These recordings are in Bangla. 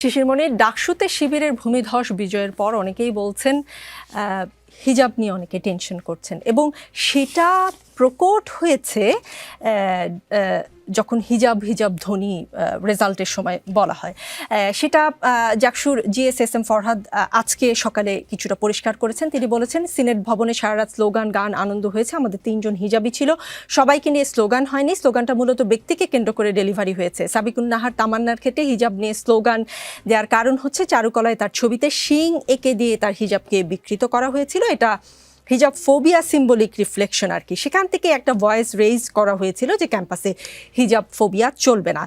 শিশিরমণির ডাকসুতে শিবিরের ভূমিধস বিজয়ের পর অনেকেই বলছেন হিজাব নিয়ে অনেকে টেনশন করছেন এবং সেটা প্রকট হয়েছে যখন হিজাব হিজাব ধ্বনি রেজাল্টের সময় বলা হয়। সেটা জাকসুর জিএসএসএম ফরহাদ আজকে সকালে কিছুটা পরিষ্কার করেছেন। তিনি বলেছেন, সিনেট ভবনে সারা রাত স্লোগান, গান, আনন্দ হয়েছে। আমাদের তিনজন হিজাবি ছিল। সবাইকে নিয়ে স্লোগান হয়নি। স্লোগানটা মূলত ব্যক্তিকে কেন্দ্র করে ডেলিভারি হয়েছে। সাবিকুন নাহার তামান্নার ক্ষেত্রে হিজাব নিয়ে স্লোগান দেওয়ার কারণ হচ্ছে, চারুকলায় তার ছবিতে শিং এঁকে দিয়ে তার হিজাবকে বিকৃত করা হয়েছিল। এটা হিজাব ফোবিয়া সিম্বলিক রিফ্লেকশন আর কি। সেখান থেকে একটা ভয়েস রেইজ করা হয়েছিল যে ক্যাম্পাসে হিজাব ফোবিয়া চলবে না।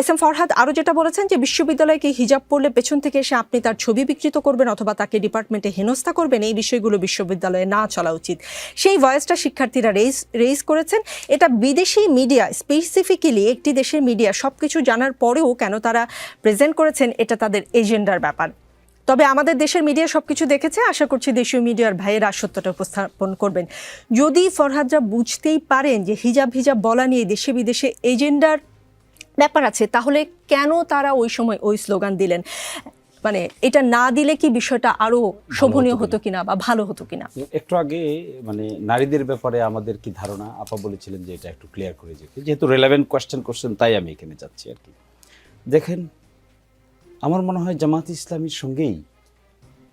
এস এম ফরহাদ আরও যেটা বলেছেন যে বিশ্ববিদ্যালয়কে হিজাব পড়লে পেছন থেকে এসে আপনি তার ছবি বিকৃত করবেন অথবা তাকে ডিপার্টমেন্টে হেনস্থা করবেন, এই বিষয়গুলো বিশ্ববিদ্যালয়ে না চলা উচিত। সেই ভয়েসটা শিক্ষার্থীরা রেজ রেজ করেছেন। এটা বিদেশি মিডিয়া স্পেসিফিক্যালি একটি দেশের মিডিয়া সব কিছু জানার পরেও কেন তারা প্রেজেন্ট করেছেন, এটা তাদের এজেন্ডার ব্যাপার। তবে আমাদের দেশের মিডিয়া সবকিছু দেখেছে আশা করছি দেশীয় মিডিয়ার ভাইয়েরা সত্যটা উপস্থাপন করবেন। যদি ফরহাদরা বুঝতেই পারেন যে হিজাব হিজাব বলা নিয়ে দেশে বিদেশে এজেন্ডার ব্যাপার আছে তাহলে কেন তারা ওই সময় ওই স্লোগান দিলেন? মানে এটা না দিলে কি বিষয়টা আরও শোভনীয় হতো কিনা বা ভালো হতো কিনা? একটু আগে মানে নারীদের ব্যাপারে আমাদের কি ধারণা? আপা বলেছিলেন যে এটা একটু ক্লিয়ার করে যেতে। যেহেতু রেলেভেন্ট কোয়েশ্চেন করছেন তাই আমি এখানে যাচ্ছি আর কি। দেখেন আমার মনে হয় জামাত ইসলামীর সঙ্গেই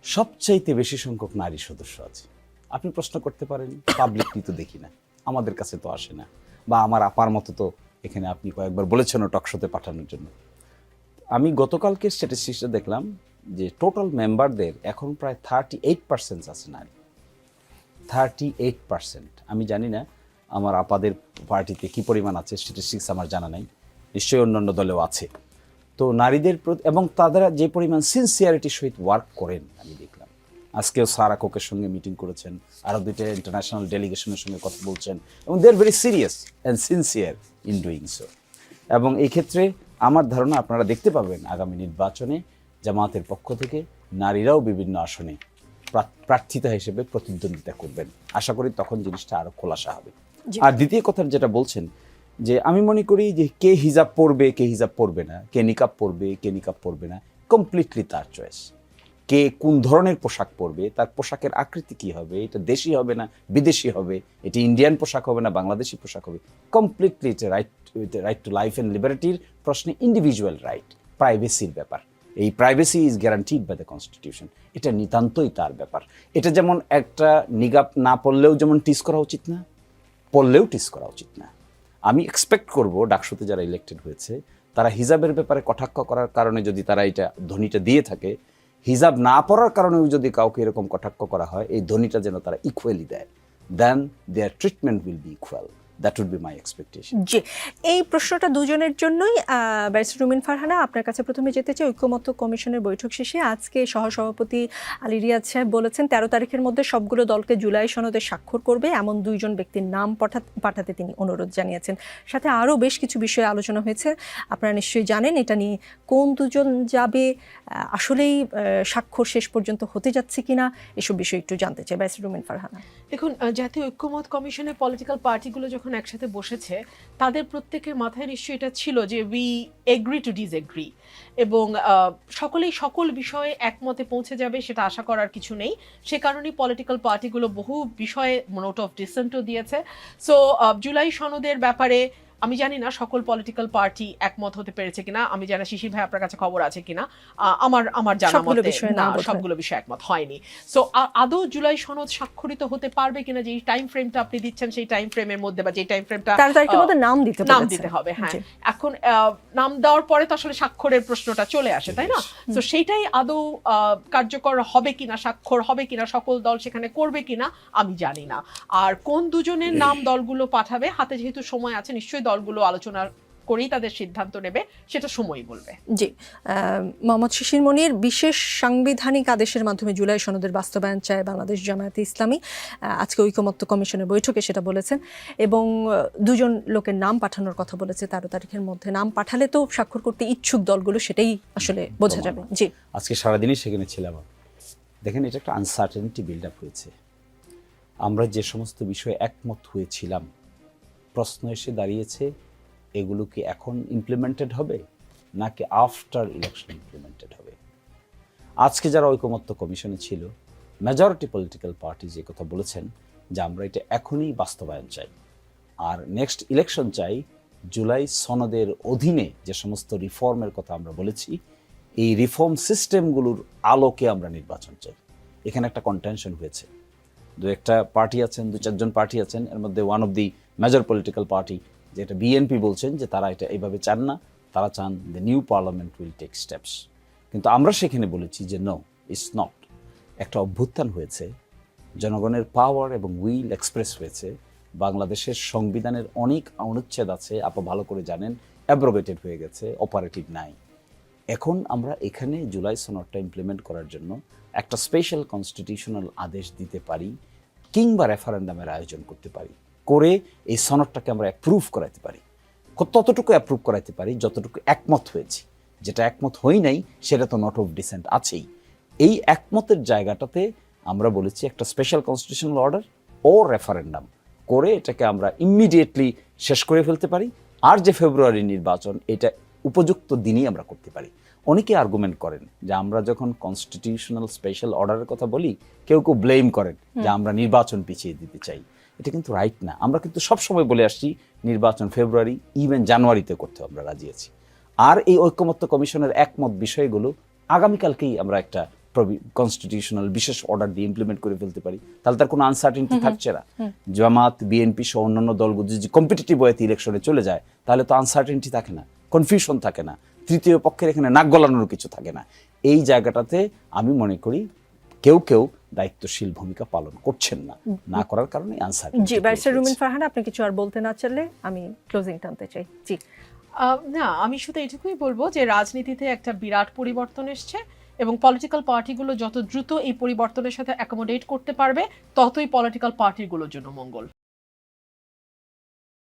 সবচাইতে বেশি সংখ্যক নারী সদস্য আছে। আপনি প্রশ্ন করতে পারেন পাবলিকলি তো দেখি না, আমাদের কাছে তো আসে না, বা আমার আপার মতো তো এখানে আপনি কয়েকবার বলেছেন টকশোতে পাঠানোর জন্য। আমি গতকালকে স্ট্যাটিস্টিক্সটা দেখলাম যে টোটাল মেম্বারদের এখন প্রায় থার্টি এইট পার্সেন্ট আছে নারী। থার্টি এইট পার্সেন্ট আমি জানি না আমার আপাদের পার্টিতে কি পরিমাণ আছে স্ট্যাটিস্টিক্স আমার জানা নাই। নিশ্চয়ই অন্যান্য দলেও আছে। তো নারীদের প্রতি এবং তারা যে পরিমাণ সিনসিয়ারিটির সহিত ওয়ার্ক করেন আমি দেখলাম। আজকেও সারা কোকের সঙ্গে মিটিং করেছেন আরও দুইটা ইন্টারন্যাশনাল ডেলিগেশনের সঙ্গে কথা বলছেন এবং they are very serious and sincere in doing so এবং এই ক্ষেত্রে আমার ধারণা আপনারা দেখতে পাবেন আগামী নির্বাচনে জামাতের পক্ষ থেকে নারীরাও বিভিন্ন আসনে প্রার্থিতা হিসেবে প্রতিদ্বন্দ্বিতা করবেন। আশা করি তখন জিনিসটা আরও খোলাসা হবে। আর দ্বিতীয় কথা যেটা বলছেন যে আমি মনে করি যে কে হিজাব পরবে, কে হিজাব পরবে না, কে নিকাব পরবে, কে নিকাব পরবে না কমপ্লিটলি তার চয়েস কে কোন ধরনের পোশাক পরবে, তার পোশাকের আকৃতি কি হবে, এটা দেশি হবে না বিদেশি হবে, এটি ইন্ডিয়ান পোশাক হবে না বাংলাদেশি পোশাক হবে কমপ্লিটলি এটা right right to life and লিবার্টির প্রশ্নে ইন্ডিভিজুয়াল রাইট প্রাইভেসির ব্যাপার। এই privacy is guaranteed by the constitution এটা নিতান্তই তার ব্যাপার। এটা যেমন একটা নিগাপ না পড়লেও যেমন টিস করা উচিত না পড়লেও টিস করা উচিত না। আমি এক্সপেক্ট করব ডাকসুতে যারা ইলেক্টেড হয়েছে, তারা হিজাবের ব্যাপারে কটাক্ষ করার কারণে যদি তারা এটা ধ্বনিটা দিয়ে থাকে, হিজাব না পড়ার কারণেও যদি কাউকে এরকম কটাক্ষ করা হয়, এই ধ্বনিটা যেন তারা ইকুয়ালি দেয় then their treatment will be equal that would be my expectation জি এই প্রশ্নটা দুজনের জন্যই ব্যারিস্টার রুমিন ফারহানা আপনার কাছে প্রথমে যেতে চাই। ঐক্যমত্য কমিশনের বৈঠক শেষে আজকে সহসভাপতি আলী রিয়াজ সাহেব বলেছেন তেরো তারিখের মধ্যে সবগুলো দলকে জুলাই সনদে স্বাক্ষর করবে। এমন দুইজন ব্যক্তির নাম পাঠা- পাঠাতে তিনি অনুরোধ জানিয়েছেন। সাথে আরও বেশ কিছু বিষয়ে আলোচনা হয়েছে। আপনারা নিশ্চয়ই জানেন এটা নিয়ে কোন দুজন যাবে আসলেই স্বাক্ষর শেষ পর্যন্ত হতে যাচ্ছে কিনা এসব বিষয়ে একটু জানতে চাই ব্যারিস্টার রুমিন ফারহানা। দেখুন জাতীয় ঐক্যমত কমিশনের পলিটিক্যাল পার্টিগুলো যখন একসাথে বসেছে, তাদের প্রত্যেকের মাথায় নিশ্চয়ই এটা ছিল যে উই এগ্রি টু ডিসএগ্রি এবং সকলেই সকল বিষয়ে একমতে পৌঁছে যাবে সেটা আশা করার কিছু নেই। সে কারণেই পলিটিক্যাল পার্টিগুলো বহু বিষয়ে নোট অফ ডিসেন্টও দিয়েছে। সো জুলাই সনদের ব্যাপারে আমি জানি না সকল পলিটিক্যাল পার্টি একমত হতে পেরেছে কিনা আমি জানি শিশির ভাই আপনার কাছে খবর আছে কিনা আমার আমার জানা সবগুলো মতে বিষয়ে না সবগুলো বিষয়ে একমত হয়নি। সো আদৌ জুলাই সনদ স্বাক্ষরিত হতে পারবে কিনা যে টাইম ফ্রেমটা আপনি দিচ্ছেন সেই টাইম ফ্রেমের মধ্যে বা যে টাইম ফ্রেমটা তারিখের মধ্যে নাম দিতে নাম দিতে হবে হ্যাঁ। এখন নাম দেওয়ার পরে তো আসলে স্বাক্ষরের প্রশ্নটা চলে আসে তাই না? তো সেইটাই আদৌ কার্যকর হবে কিনা স্বাক্ষর হবে কিনা সকল দল সেখানে করবে কিনা আমি জানি না। আর কোন দুজনের নাম দলগুলো পাঠাবে হাতে যেহেতু সময় আছে নিশ্চয়ই দলগুলো আলোচনা করেই তাদের সিদ্ধান্ত নেবে সেটা সময়ই বলবে। জি। আহ, মোহাম্মদ শিশির মনির বিশেষ সাংবিধানিক আদেশের মাধ্যমে জুলাই সনদের বাস্তবায়ন চায় বাংলাদেশ জামায়াতে ইসলামী। আহ, আজকে ঐকমত্য কমিশনের বৈঠকে সেটা বলেছেন এবং দুজন লোকের নাম পাঠানোর কথা বলেছে তেরো তারিখের মধ্যে। নাম পাঠালে তো স্বাক্ষর করতে ইচ্ছুক দলগুলো সেটাই আসলে বোঝা যাবে। জি। আজকে সারাদিনই সেখানে ছিলাম দেখেন এটা একটা আনসার্টেনিটি বিল্ড আপ হয়েছে। আমরা যে সমস্ত বিষয়ে একমত হয়েছিলাম প্রশ্ন এসে দাঁড়িয়েছে, এগুলো কি এখন ইমপ্লিমেন্টেড হবে, নাকি আফটার ইলেকশন ইমপ্লিমেন্টেড হবে? আজকে যারা ঐকমত্য কমিশনে ছিল মেজরিটি পলিটিক্যাল পার্টি যে কথা বলেছেন, যে আমরা এটা এখনই বাস্তবায়ন চাই। আর নেক্সট ইলেকশন চাই, জুলাই সনদের অধীনে যে সমস্ত রিফর্মের কথা আমরা বলেছি, এই রিফর্ম সিস্টেমগুলোর আলোকে আমরা নির্বাচন চাই। এখানে একটা কন্টেনশন হয়েছে। দু একটা পার্টি আছেন, দু চারজন পার্টি আছেন, এর মধ্যে one of the major political party যেটা বিএনপি বলছেন যে তারা এটা এইভাবে চান না, তারা চান the new parliament will take steps কিন্তু আমরা সেখানে বলেছি যে নো ইটস নট একটা অভ্যুত্থান হয়েছে, জনগণের পাওয়ার এবং উইল এক্সপ্রেস হয়েছে, বাংলাদেশের সংবিধানের অনেক অনুচ্ছেদ আছে, আপা ভালো করে জানেন অ্যাব্রোগেটেড হয়ে গেছে অপারেটিভ নাই। এখন আমরা এখানে জুলাই সনদটা ইমপ্লিমেন্ট করার জন্য একটা স্পেশাল কনস্টিটিউশনাল আদেশ দিতে পারি কিংবা রেফারেন্ডামের আয়োজন করতে পারি, করে এই সনদটাকে আমরা অ্যাপ্রুভ করাতে পারি। ততটুকু অ্যাপ্রুভ করাতে পারি, যতটুকু একমত হয়েছি। যেটা একমত হই নাই, সেটা তো নট অফ ডিসেন্ট আছেই। এই একমতের জায়গাটাতে আমরা বলেছি একটা স্পেশাল কনস্টিটিউশনাল অর্ডার ও রেফারেন্ডাম করে এটাকে আমরা ইমিডিয়েটলি শেষ করে ফেলতে পারি। আর যে ফেব্রুয়ারি নির্বাচন, এটা উপযুক্ত দিনই আমরা করতে পারি। অনেকে আর্গুমেন্ট করেন যে আমরা যখন কনস্টিটিউশনাল স্পেশাল অর্ডারের কথা বলি কেউ কেউ ব্লেম করেন যে আমরা নির্বাচন পিছিয়ে দিতে চাই। এটা কিন্তু রাইট না। আমরা কিন্তু সবসময় বলে আসছি নির্বাচন ফেব্রুয়ারি ইভেন জানুয়ারিতে করতে আমরা রাজি আছি। আর এই ঐক্যমত্য কমিশনের একমত বিষয়গুলো আগামীকালকেই আমরা একটা কনস্টিটিউশনাল বিশেষ অর্ডার দিয়ে ইমপ্লিমেন্ট করে ফেলতে পারি। তাহলে তার কোনো আনসার্টিনিটি থাকছে না। জামাত বিএনপি সহ অন্যান্য দলগুলো যদি কম্পিটিটিভ ওয়েতে ইলেকশনে চলে যায় তাহলে তো আনসার্টিনিটি থাকে না। কনফিউশন থাকে না। তৃতীয় পক্ষের এখানে নাক গলানোর কিছু থাকে না। এই জায়গাটাতে আমি মনে করি কেউ কেউ দায়িত্বশীল ভূমিকা পালন করছেন না। না করার কারণে আনসার জি ব্যারিস্টার রুমিন ফারহান আপনি কিছু আর বলতে না চাইলে আমি ক্লোজিং টানতে চাই। জি। না আমি শুধু এটুকুই বলব যে রাজনীতিতে একটা বিরাট পরিবর্তন এসছে এবং পলিটিক্যাল পার্টিগুলো যত দ্রুত এই পরিবর্তনের সাথে অ্যাকোমোডেট করতে পারবে ততই পলিটিক্যাল পার্টিগুলোর জন্য মঙ্গল।